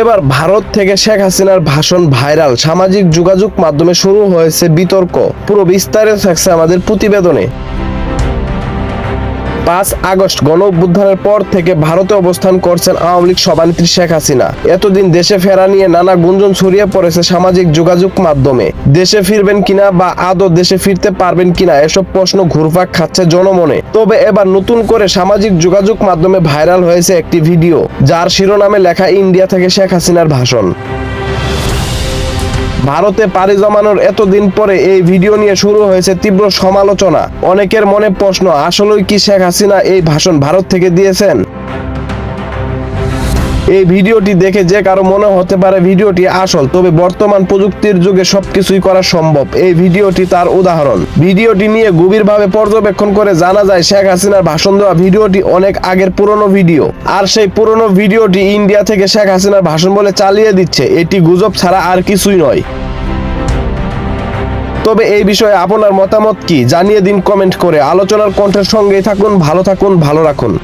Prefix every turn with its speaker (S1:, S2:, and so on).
S1: এবার ভারত থেকে শেখ হাসিনার ভাষণ ভাইরাল। সামাজিক যোগাযোগ মাধ্যমে শুরু হয়েছে বিতর্ক। পুরো বিস্তারে থাকছে আমাদের প্রতিবেদনে। পাঁচ আগস্ট গণ পর থেকে ভারতে অবস্থান করছেন আওয়ামী লীগ সভানেত্রী শেখ হাসিনা। এতদিন দেশে ফেরা নিয়ে নানা গুঞ্জন ছড়িয়ে পড়েছে সামাজিক যোগাযোগ মাধ্যমে। দেশে ফিরবেন কিনা বা আদৌ দেশে ফিরতে পারবেন কিনা এসব প্রশ্ন ঘুরপাক খাচ্ছে জনমনে। তবে এবার নতুন করে সামাজিক যোগাযোগ মাধ্যমে ভাইরাল হয়েছে একটি ভিডিও, যার শিরোনামে লেখা, ইন্ডিয়া থেকে শেখ হাসিনার ভাষণ। ভারতে পাড়ি জমানোর এতদিন পরে এই ভিডিও নিয়ে শুরু হয়েছে তীব্র সমালোচনা। অনেকের মনে প্রশ্ন, আসলেই কি শেখ হাসিনা এই ভাষণ ভারত থেকে দিয়েছেন? এই ভিডিওটি দেখে যে কারও মনে হতে পারে ভিডিওটি আসল, তবে বর্তমান প্রযুক্তির যুগে সবকিছুই করা সম্ভব। এই ভিডিওটি তার উদাহরণ। ভিডিওটি নিয়ে গভীরভাবে পর্যবেক্ষণ করে জানা যায়, শেখ হাসিনার ভাষণ দেওয়া ভিডিওটি অনেক আগের পুরনো ভিডিও। আর সেই পুরনো ভিডিওটি ইন্ডিয়া থেকে শেখ হাসিনার ভাষণ বলে চালিয়ে দিচ্ছে। এটি গুজব ছাড়া আর কিছুই নয়। তবে এই বিষয়ে আপনার মতামত কি? জানিয়ে দিন কমেন্ট করে। আলোচনার কণ্ঠের সঙ্গেই থাকুন, ভালো থাকুন, ভালো রাখুন।